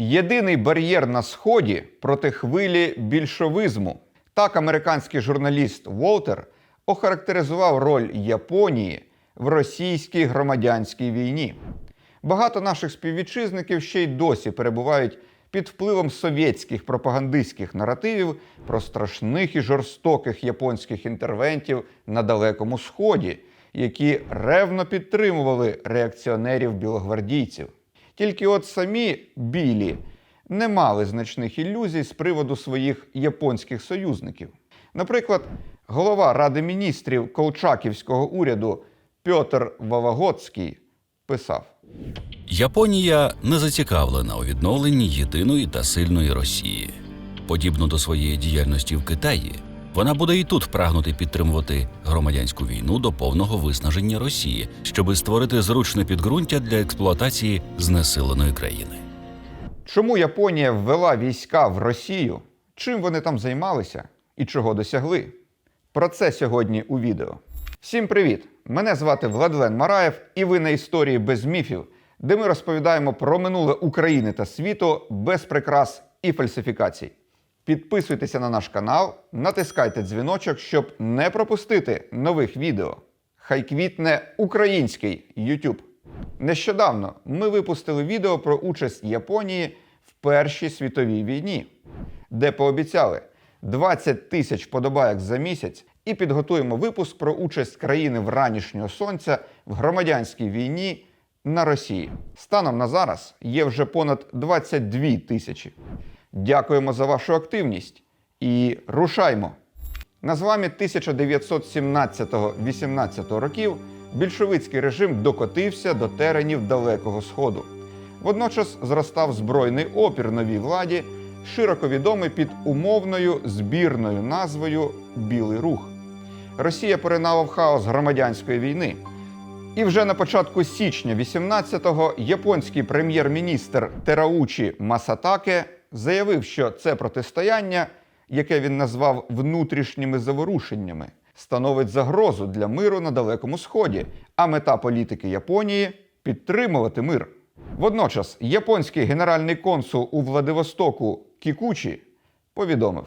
Єдиний бар'єр на сході проти хвилі більшовизму. Так американський журналіст Волтер охарактеризував роль Японії в російській громадянській війні. Багато наших співвітчизників ще й досі перебувають під впливом совєтських пропагандистських наративів про страшних і жорстоких японських інтервентів на Далекому Сході, які ревно підтримували реакціонерів білогвардійців. Тільки от самі білі не мали значних ілюзій з приводу своїх японських союзників. Наприклад, голова Ради міністрів Колчаківського уряду Пьотр Вавагоцький писав. Японія не зацікавлена у відновленні єдиної та сильної Росії. Подібно до своєї діяльності в Китаї, вона буде і тут прагнути підтримувати громадянську війну до повного виснаження Росії, щоби створити зручне підґрунтя для експлуатації знесиленої країни. Чому Японія ввела війська в Росію? Чим вони там займалися і чого досягли? Про це сьогодні у відео. Всім привіт! Мене звати Владлен Мараєв, і ви на історії без міфів, де ми розповідаємо про минуле України та світу без прикрас і фальсифікацій. Підписуйтеся на наш канал, натискайте дзвіночок, щоб не пропустити нових відео. Хай квітне український YouTube. Нещодавно ми випустили відео про участь Японії в Першій світовій війні, де пообіцяли 20 тисяч подобайок за місяць і підготуємо випуск про участь країни вранішнього сонця в громадянській війні на Росії. Станом на зараз є вже понад 22 тисячі. Дякуємо за вашу активність і рушаймо! На зламі 1917-18 років більшовицький режим докотився до теренів Далекого Сходу. Водночас зростав збройний опір новій владі, широко відомий під умовною збірною назвою Білий Рух. Росія поринала в хаос громадянської війни. І вже на початку січня 18-го японський прем'єр-міністр Тераучі Масатаке заявив, що це протистояння, яке він назвав внутрішніми заворушеннями, становить загрозу для миру на Далекому Сході, а мета політики Японії підтримувати мир. Водночас японський генеральний консул у Владивостоку Кікучі повідомив: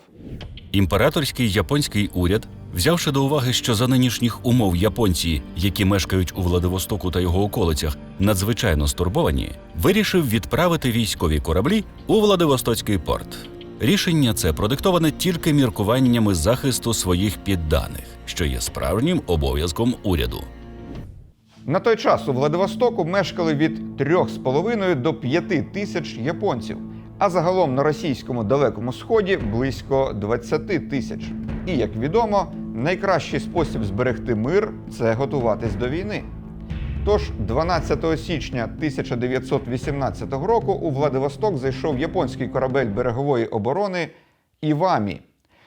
Імператорський японський уряд, взявши до уваги, що за нинішніх умов японці, які мешкають у Владивостоку та його околицях, надзвичайно стурбовані, вирішив відправити військові кораблі у Владивостоцький порт. Рішення це продиктоване тільки міркуваннями захисту своїх підданих, що є справжнім обов'язком уряду. На той час у Владивостоку мешкали від 3,5 до 5 тисяч японців, а загалом на російському далекому сході близько 20 тисяч. І як відомо, найкращий спосіб зберегти мир це готуватись до війни. Тож 12 січня 1918 року у Владивосток зайшов японський корабель берегової оборони Івамі.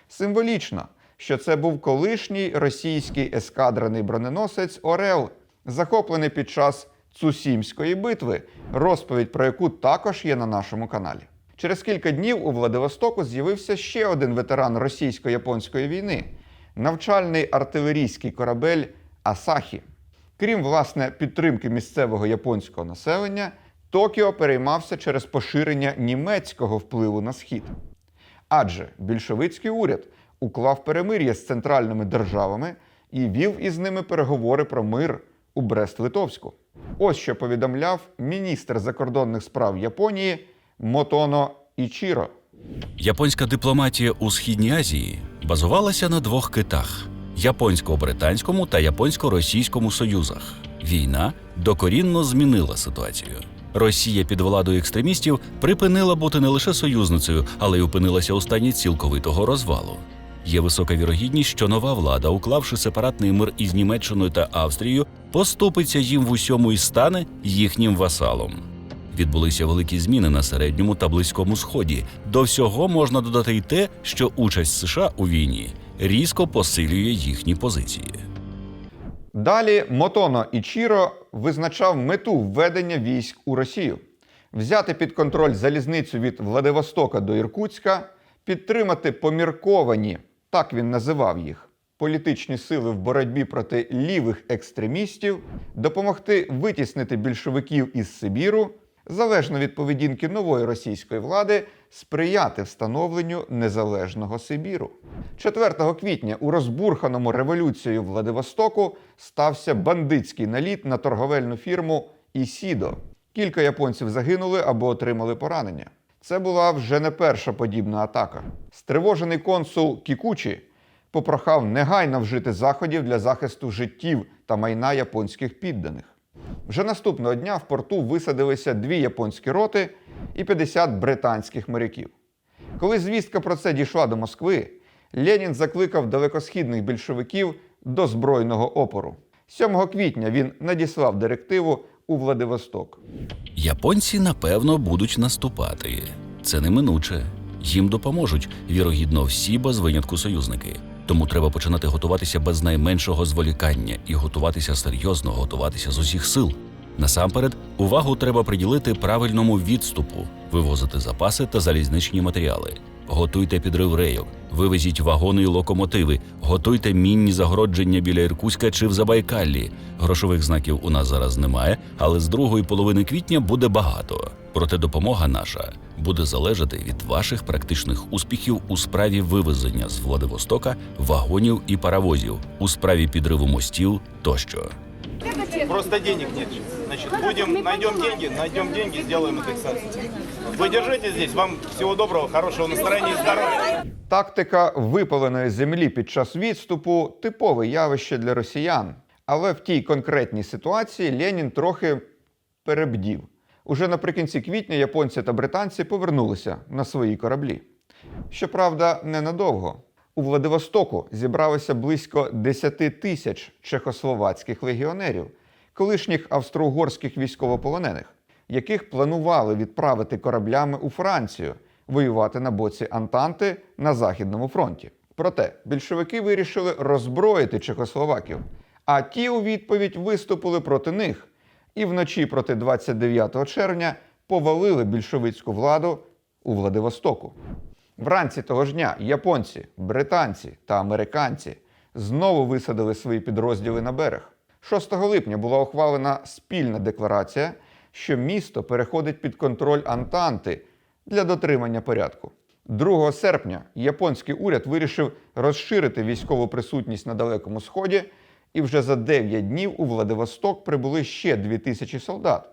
Символічно, що це був колишній російський ескадрений броненосець Орел, захоплений під час Цусімської битви, розповідь про яку також є на нашому каналі. Через кілька днів у Владивостоку з'явився ще один ветеран російсько-японської війни навчальний артилерійський корабель Асахі. Крім власне підтримки місцевого японського населення, Токіо переймався через поширення німецького впливу на схід. Адже більшовицький уряд уклав перемир'я з центральними державами і вів із ними переговори про мир у Брест-Литовську. Ось що повідомляв міністр закордонних справ Японії Мотоно Ічіро. Японська дипломатія у Східній Азії базувалася на двох китах: японсько-британському та японсько-російському союзах. Війна докорінно змінила ситуацію. Росія під владою екстремістів припинила бути не лише союзницею, але й опинилася у стані цілковитого розвалу. Є висока вірогідність, що нова влада, уклавши сепаратний мир із Німеччиною та Австрією, поступиться їм в усьому і стане їхнім васалом. Відбулися великі зміни на середньому та близькому сході. До всього можна додати й те, що участь США у війні різко посилює їхні позиції. Далі Мотоно Ічіро визначав мету введення військ у Росію: взяти під контроль залізницю від Владивостока до Іркутська, підтримати помірковані, так він називав їх, політичні сили в боротьбі проти лівих екстремістів, допомогти витіснити більшовиків із Сибіру, залежно від поведінки нової російської влади, сприяти встановленню незалежного Сибіру. 4 квітня у розбурханому революцією Владивостоку стався бандитський наліт на торговельну фірму Ісідо. Кілька японців загинули або отримали поранення. Це була вже не перша подібна атака. Стривожений консул Кікучі попрохав негайно вжити заходів для захисту життів та майна японських підданих. Вже наступного дня в порту висадилися дві японські роти і 50 британських моряків. Коли звістка про це дійшла до Москви, Ленін закликав далекосхідних більшовиків до збройного опору. 7 квітня він надіслав директиву у Владивосток. Японці напевно будуть наступати. Це неминуче. Їм допоможуть вірогідно всі без винятку союзники. Тому треба починати готуватися без найменшого зволікання і готуватися серйозно, готуватися з усіх сил. Насамперед, увагу треба приділити правильному відступу, вивозити запаси та залізничні матеріали. Готуйте підрив рейок, вивезіть вагони і локомотиви, готуйте мінні загородження біля Іркутська чи в Забайкаллі. Грошових знаків у нас зараз немає, але з другої половини квітня буде багато. Проте допомога наша буде залежати від ваших практичних успіхів у справі вивезення з Владивостока вагонів і паровозів, у справі підриву мостів тощо. Просто денег нет. Значит, будем, найдем деньги, найдем деньги, сделаем индексацию. Вы держите здесь, вам всего доброго, хорошего настроения и здоровья. Тактика випаленої землі під час відступу типове явище для росіян. Але в тій конкретній ситуації Ленін трохи перебдів. Уже наприкінці квітня японці та британці повернулися на свої кораблі. Щоправда, ненадовго. У Владивостоку зібралося близько 10 тисяч чехословацьких легіонерів, колишніх австро-угорських військовополонених, яких планували відправити кораблями у Францію воювати на боці Антанти на Західному фронті. Проте більшовики вирішили роззброїти чехословаків, а ті у відповідь виступили проти них і вночі проти 29 червня повалили більшовицьку владу у Владивостоку. Вранці того ж дня японці, британці та американці знову висадили свої підрозділи на берег. 6 липня була ухвалена спільна декларація, що місто переходить під контроль Антанти для дотримання порядку. 2 серпня японський уряд вирішив розширити військову присутність на Далекому Сході, і вже за 9 днів у Владивосток прибули ще 2 тисячі солдат,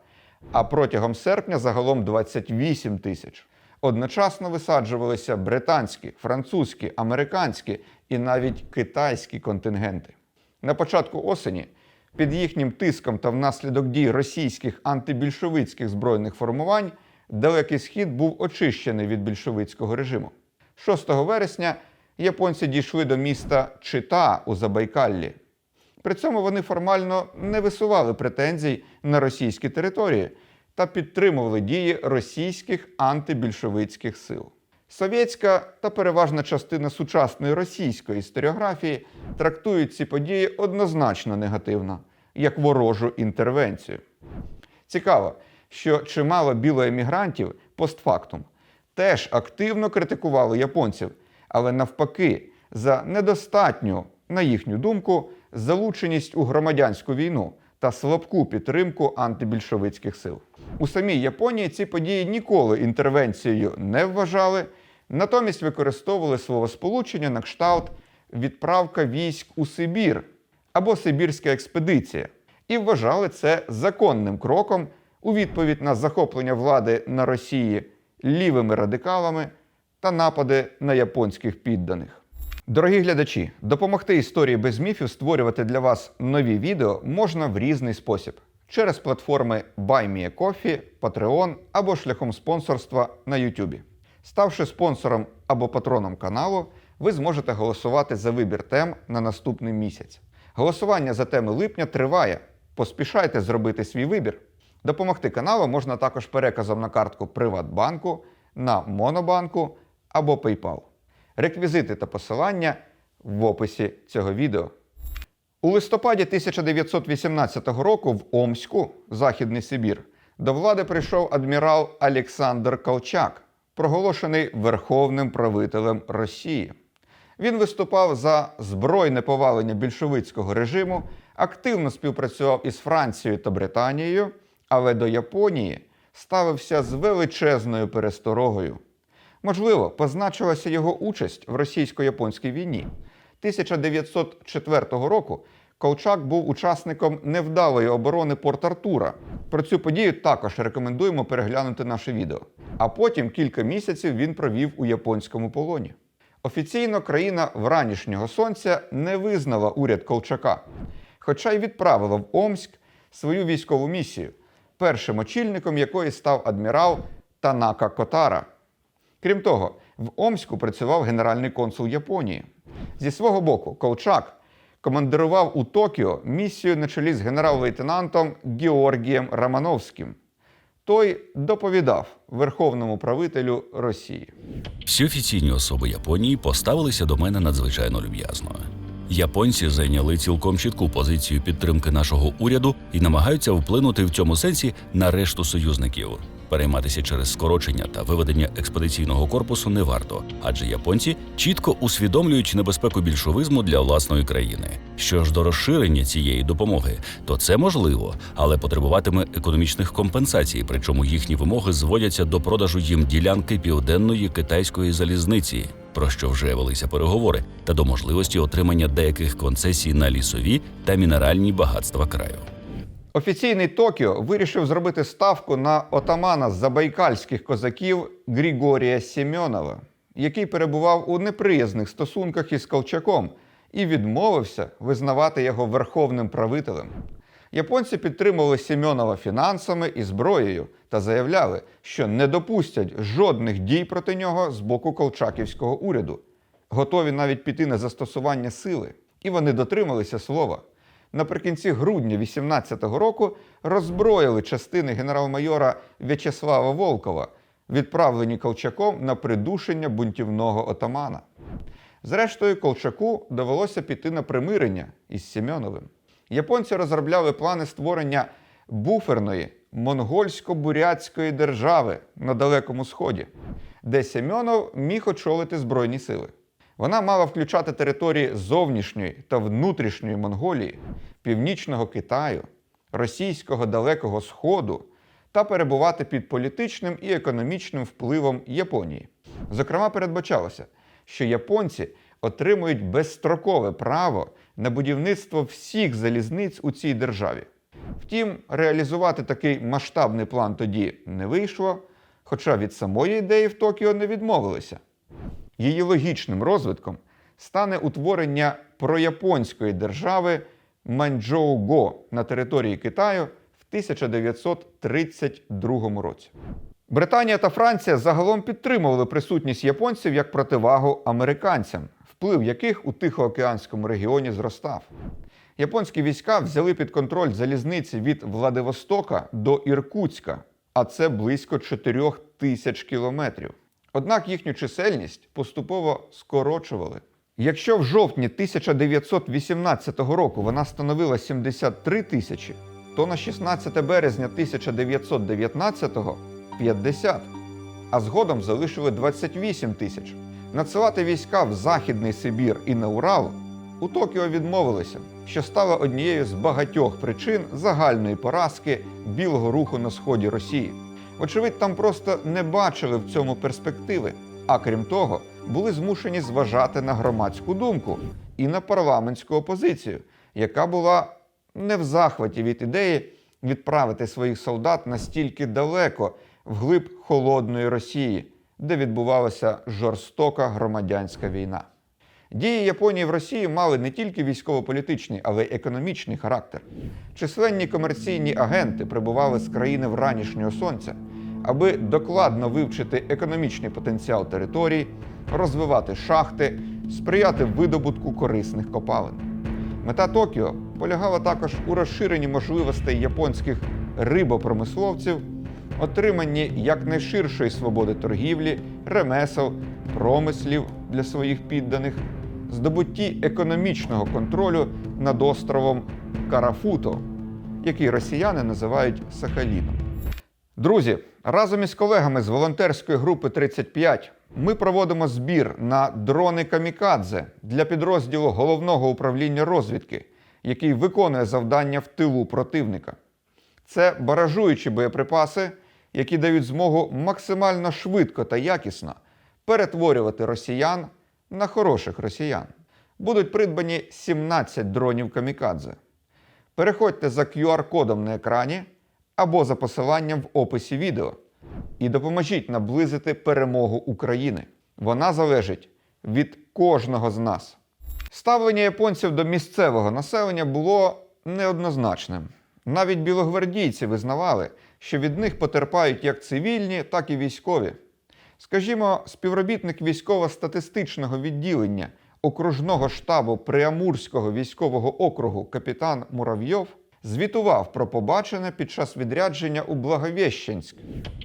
а протягом серпня загалом 28 тисяч. Одночасно висаджувалися британські, французькі, американські і навіть китайські контингенти. На початку осені під їхнім тиском та внаслідок дій російських антибільшовицьких збройних формувань Далекий Схід був очищений від більшовицького режиму. 6 вересня японці дійшли до міста Чита у Забайкаллі. При цьому вони формально не висували претензій на російські території та підтримували дії російських антибільшовицьких сил. Совєтська та переважна частина сучасної російської історіографії трактують ці події однозначно негативно, як ворожу інтервенцію. Цікаво, що чимало білоемігрантів постфактум теж активно критикували японців, але навпаки, за недостатню, на їхню думку, залученість у громадянську війну та слабку підтримку антибільшовицьких сил. У самій Японії ці події ніколи інтервенцією не вважали, натомість використовували словосполучення на кшталт відправка військ у Сибір або Сибірська експедиція, і вважали це законним кроком у відповідь на захоплення влади на Росії лівими радикалами та напади на японських підданих. Дорогі глядачі, допомогти історії без міфів створювати для вас нові відео можна в різний спосіб через платформи BuyMeACoffee, Patreon або шляхом спонсорства на YouTube. Ставши спонсором або патроном каналу, ви зможете голосувати за вибір тем на наступний місяць. Голосування за теми липня триває. Поспішайте зробити свій вибір. Допомогти каналу можна також переказом на картку Приватбанку, на Монобанку або PayPal. Реквізити та посилання в описі цього відео. У листопаді 1918 року в Омську, Західний Сибір, до влади прийшов адмірал Олександр Колчак, проголошений верховним правителем Росії. Він виступав за збройне повалення більшовицького режиму, активно співпрацював із Францією та Британією, але до Японії ставився з величезною пересторогою. Можливо, позначилася його участь в російсько-японській війні. 1904 року Колчак був учасником невдалої оборони Порт Артура. Про цю подію також рекомендуємо переглянути наше відео. А потім кілька місяців він провів у японському полоні. Офіційно країна вранішнього сонця не визнала уряд Колчака, хоча й відправила в Омськ свою військову місію, першим очільником якої став адмірал Танака Котара. Крім того, в Омську працював генеральний консул Японії. Зі свого боку, Колчак командирував у Токіо місію на чолі з генерал-лейтенантом Георгієм Романовським. Той доповідав верховному правителю Росії. Всі офіційні особи Японії поставилися до мене надзвичайно люб'язно. Японці зайняли цілком чітку позицію підтримки нашого уряду і намагаються вплинути в цьому сенсі на решту союзників. Перейматися через скорочення та виведення експедиційного корпусу не варто, адже японці чітко усвідомлюють небезпеку більшовизму для власної країни. Що ж до розширення цієї допомоги, то це можливо, але потребуватиме економічних компенсацій, причому їхні вимоги зводяться до продажу їм ділянки південної китайської залізниці, про що вже велися переговори, та до можливості отримання деяких концесій на лісові та мінеральні багатства краю. Офіційний Токіо вирішив зробити ставку на отамана забайкальських козаків Григорія Сємьонова, який перебував у неприязних стосунках із Колчаком і відмовився визнавати його верховним правителем. Японці підтримували Сємьонова фінансами і зброєю та заявляли, що не допустять жодних дій проти нього з боку колчаківського уряду, готові навіть піти на застосування сили. І вони дотрималися слова наприкінці грудня 18-го року роззброїли частини генерал-майора В'ячеслава Волкова, відправлені Колчаком на придушення бунтівного отамана. Зрештою, Колчаку довелося піти на примирення із Сімьоновим. Японці розробляли плани створення буферної монгольсько-бурятської держави на Далекому Сході, де Сімьонов міг очолити збройні сили. Вона мала включати території зовнішньої та внутрішньої Монголії, північного Китаю, російського Далекого Сходу та перебувати під політичним і економічним впливом Японії. Зокрема, передбачалося, що японці отримують безстрокове право на будівництво всіх залізниць у цій державі. Втім, реалізувати такий масштабний план тоді не вийшло, хоча від самої ідеї в Токіо не відмовилися. Її логічним розвитком стане утворення прояпонської держави Маньчжоу-го на території Китаю в 1932 році. Британія та Франція загалом підтримували присутність японців як противагу американцям, вплив яких у Тихоокеанському регіоні зростав. Японські війська взяли під контроль залізниці від Владивостока до Іркутська, а це близько 4 тисяч кілометрів. Однак їхню чисельність поступово скорочували. Якщо в жовтні 1918 року вона становила 73 тисячі, то на 16 березня 1919 – 50, а згодом залишили 28 тисяч. Надсилати війська в Західний Сибір і на Урал у Токіо відмовилися, що стало однією з багатьох причин загальної поразки білого руху на сході Росії. Вочевидь, там просто не бачили в цьому перспективи, а крім того, були змушені зважати на громадську думку і на парламентську опозицію, яка була не в захваті від ідеї відправити своїх солдат настільки далеко вглиб холодної Росії, де відбувалася жорстока громадянська війна. Дії Японії в Росії мали не тільки військово-політичний, але й економічний характер. Численні комерційні агенти прибували з країни вранішнього сонця, аби докладно вивчити економічний потенціал територій, розвивати шахти, сприяти видобутку корисних копалин. Мета Токіо полягала також у розширенні можливостей японських рибопромисловців, отриманні якнайширшої свободи торгівлі, ремесел, промислів для своїх підданих, здобутті економічного контролю над островом Карафуто, який росіяни називають Сахаліном. Друзі, разом із колегами з волонтерської групи 35 ми проводимо збір на дрони Камікадзе для підрозділу головного управління розвідки, який виконує завдання в тилу противника. Це баражуючі боєприпаси, які дають змогу максимально швидко та якісно перетворювати росіян на хороших росіян. Будуть придбані 17 дронів камікадзе. Переходьте за QR-кодом на екрані або за посиланням в описі відео і допоможіть наблизити перемогу України. Вона залежить від кожного з нас. Ставлення японців до місцевого населення було неоднозначним. Навіть білогвардійці визнавали, що від них потерпають як цивільні, так і військові. Скажімо, співробітник військово-статистичного відділення окружного штабу Приамурського військового округу капітан Муравйов звітував про побачене під час відрядження у Благовіщенськ.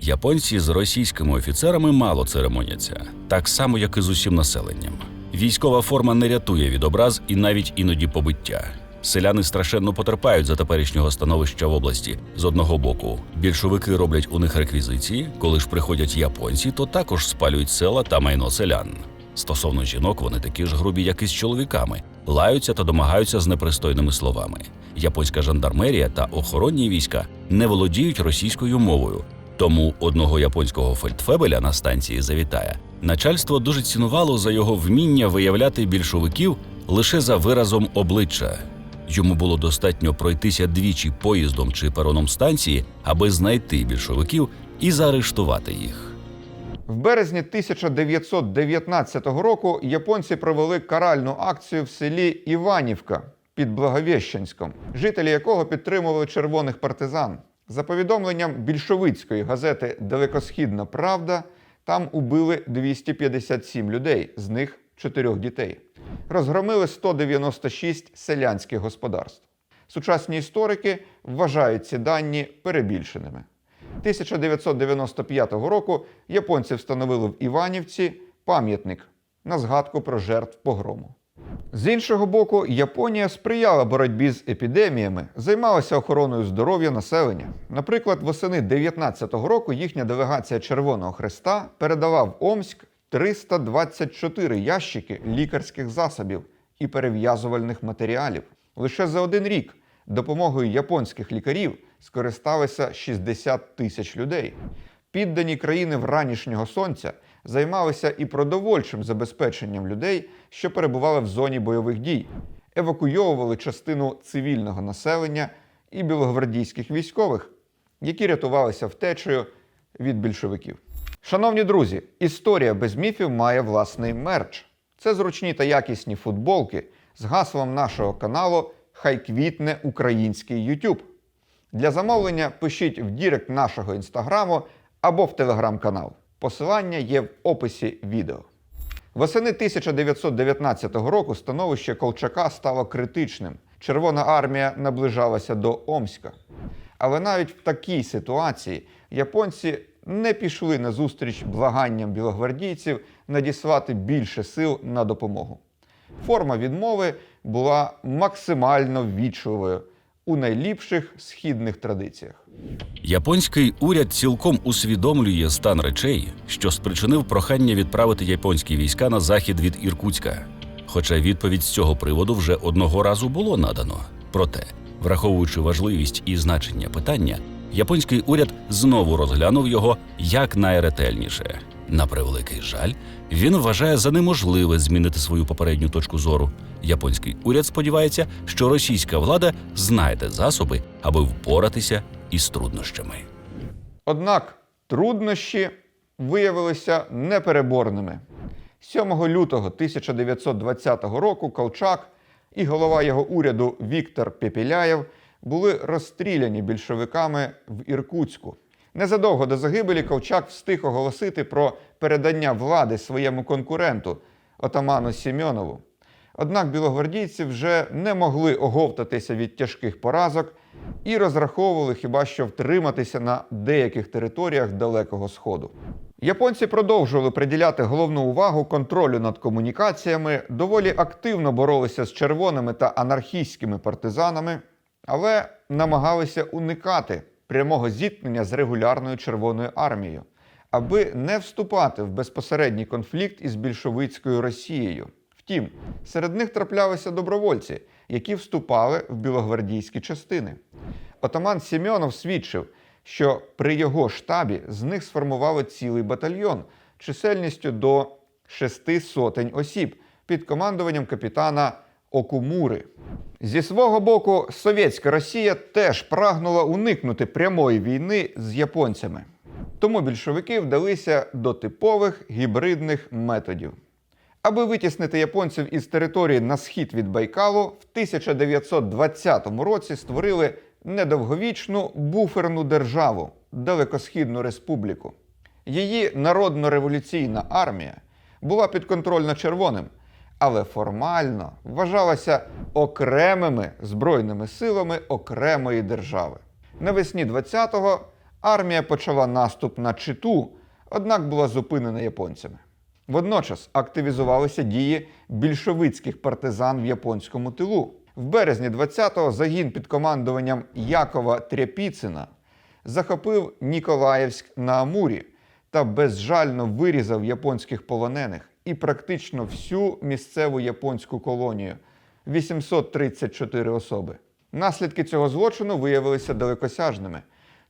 Японці з російськими офіцерами мало церемоняться, так само, як і з усім населенням. Військова форма не рятує від образ і навіть іноді побиття. Селяни страшенно потерпають за теперішнього становища в області. З одного боку, більшовики роблять у них реквізиції. Коли ж приходять японці, то також спалюють села та майно селян. Стосовно жінок, вони такі ж грубі, як і з чоловіками, лаються та домагаються з непристойними словами. Японська жандармерія та охоронні війська не володіють російською мовою, тому одного японського фельдфебеля на станції завітає. Начальство дуже цінувало за його вміння виявляти більшовиків лише за виразом обличчя. Йому було достатньо пройтися двічі поїздом чи пероном станції, аби знайти більшовиків і заарештувати їх. В березні 1919 року японці провели каральну акцію в селі Іванівка під Благовіщенськом, жителі якого підтримували червоних партизан. За повідомленням більшовицької газети Далекосхідна Правда, там убили 257 людей, з них 4 дітей. Розгромили 196 селянських господарств. Сучасні історики вважають ці дані перебільшеними. 1995 року японці встановили в Іванівці пам'ятник на згадку про жертв погрому. З іншого боку, Японія сприяла боротьбі з епідеміями, займалася охороною здоров'я населення. Наприклад, восени 2019 року їхня делегація Червоного Хреста передала в Омськ 324 ящики лікарських засобів і перев'язувальних матеріалів. Лише за один рік допомогою японських лікарів скористалися 60 тисяч людей. Піддані країни вранішнього сонця займалися і продовольчим забезпеченням людей, що перебували в зоні бойових дій, евакуйовували частину цивільного населення і білогвардійських військових, які рятувалися втечею від більшовиків. Шановні друзі, історія без міфів має власний мерч. Це зручні та якісні футболки з гаслом нашого каналу Хай квітне український YouTube. Для замовлення пишіть в дірект нашого інстаграму або в телеграм-канал. Посилання є в описі відео. Восени 1919 року становище Колчака стало критичним. Червона армія наближалася до Омська. Але навіть в такій ситуації японці не пішли на зустріч благанням білогвардійців надіслати більше сил на допомогу. Форма відмови була максимально ввічливою у найліпших східних традиціях. Японський уряд цілком усвідомлює стан речей, що спричинив прохання відправити японські війська на захід від Іркутська. Хоча відповідь з цього приводу вже одного разу було надано. Проте, враховуючи важливість і значення питання, японський уряд знову розглянув його як найретельніше. На превеликий жаль, він вважає за неможливе змінити свою попередню точку зору. Японський уряд сподівається, що російська влада знайде засоби, аби впоратися із труднощами. Однак труднощі виявилися непереборними. 7 лютого 1920 року Колчак і голова його уряду Віктор Пепіляєв були розстріляні більшовиками в Іркутську. Незадовго до загибелі Колчак встиг оголосити про передання влади своєму конкуренту отаману Сімьонову. Однак білогвардійці вже не могли оговтатися від тяжких поразок і розраховували хіба що втриматися на деяких територіях Далекого Сходу. Японці продовжували приділяти головну увагу контролю над комунікаціями, доволі активно боролися з червоними та анархістськими партизанами, але намагалися уникати прямого зіткнення з регулярною Червоною армією, аби не вступати в безпосередній конфлікт із більшовицькою Росією. Втім, серед них траплялися добровольці, які вступали в білогвардійські частини. Отаман Сімьонов свідчив, що при його штабі з них сформували цілий батальйон чисельністю до шести сотень осіб під командуванням капітана Окумури. Зі свого боку, совєтська Росія теж прагнула уникнути прямої війни з японцями. Тому більшовики вдалися до типових гібридних методів. Аби витіснити японців із території на схід від Байкалу, в 1920 році створили недовговічну буферну державу Далекосхідну Республіку. Її народно-революційна армія була підконтрольна червоним, але формально вважалася окремими збройними силами окремої держави. Навесні 20-го армія почала наступ на Читу, однак була зупинена японцями. Водночас активізувалися дії більшовицьких партизан в японському тилу. В березні 20-го загін під командуванням Якова Тряпіцина захопив Ніколаївськ на Амурі та безжально вирізав японських полонених і практично всю місцеву японську колонію 834 особи. Наслідки цього злочину виявилися далекосяжними.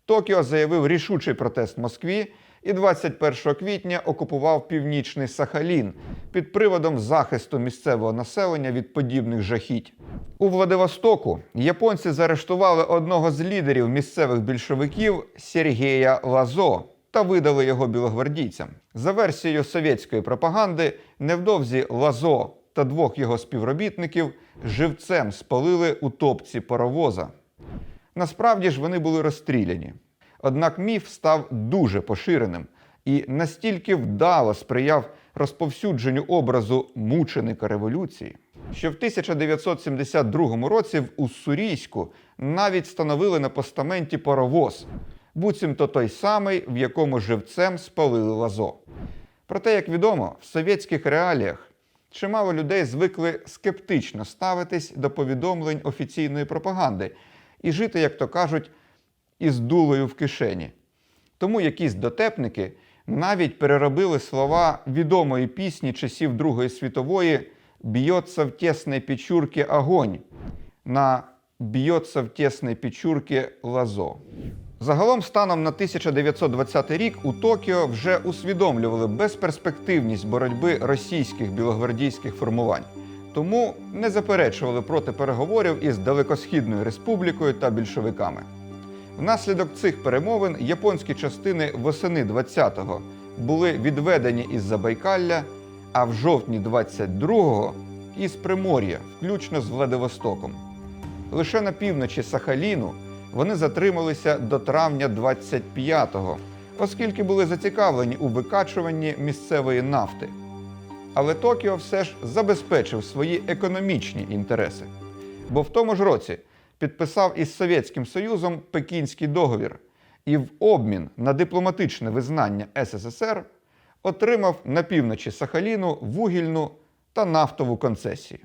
Токіо заявив рішучий протест Москві і 21 квітня окупував північний Сахалін під приводом захисту місцевого населення від подібних жахіть. У Владивостоку японці заарештували одного з лідерів місцевих більшовиків Сергія Лазо та видали його білогвардійцям. За версією совєтської пропаганди, невдовзі Лазо та двох його співробітників живцем спалили у топці паровоза. Насправді ж вони були розстріляні. Однак міф став дуже поширеним і настільки вдало сприяв розповсюдженню образу мученика революції, що в 1972 році в Уссурійську навіть встановили на постаменті паровоз, буцімто той самий, в якому живцем спалили лазо. Проте, як відомо, в совєтських реаліях чимало людей звикли скептично ставитись до повідомлень офіційної пропаганди і жити, як то кажуть, із дулею в кишені. Тому якісь дотепники навіть переробили слова відомої пісні часів Другої світової «Б'ється в тесной печурки огонь» на «Б'ється в тесной печурки лазо». Загалом, станом на 1920 рік у Токіо вже усвідомлювали безперспективність боротьби російських білогвардійських формувань, тому не заперечували проти переговорів із Далекосхідною республікою та більшовиками. Внаслідок цих перемовин японські частини восени 20-го були відведені із Забайкалля, а в жовтні 22-го із Примор'я, включно з Владивостоком. Лише на півночі Сахаліну вони затрималися до травня 25-го, оскільки були зацікавлені у викачуванні місцевої нафти. Але Токіо все ж забезпечив свої економічні інтереси. Бо в тому ж році підписав із Совєтським Союзом Пекінський договір і в обмін на дипломатичне визнання СССР отримав на півночі Сахаліну вугільну та нафтову концесії.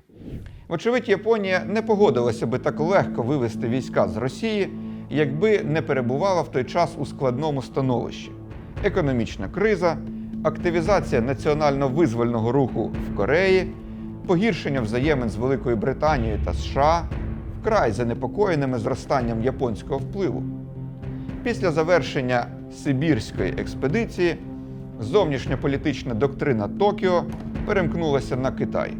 Вочевидь, Японія не погодилася би так легко вивести війська з Росії, якби не перебувала в той час у складному становищі. Економічна криза, активізація національно-визвольного руху в Кореї, погіршення взаємин з Великою Британією та США, вкрай занепокоєними зростанням японського впливу. Після завершення Сибірської експедиції зовнішньополітична доктрина Токіо перемкнулася на Китай.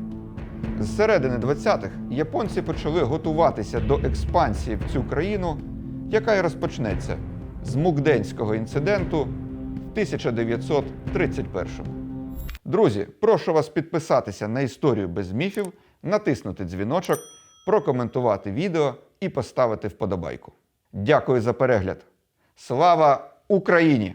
З середини 20-х японці почали готуватися до експансії в цю країну, яка й розпочнеться з Мукденського інциденту в 1931-му. Друзі, прошу вас підписатися на історію без міфів, натиснути дзвіночок, прокоментувати відео і поставити вподобайку. Дякую за перегляд. Слава Україні!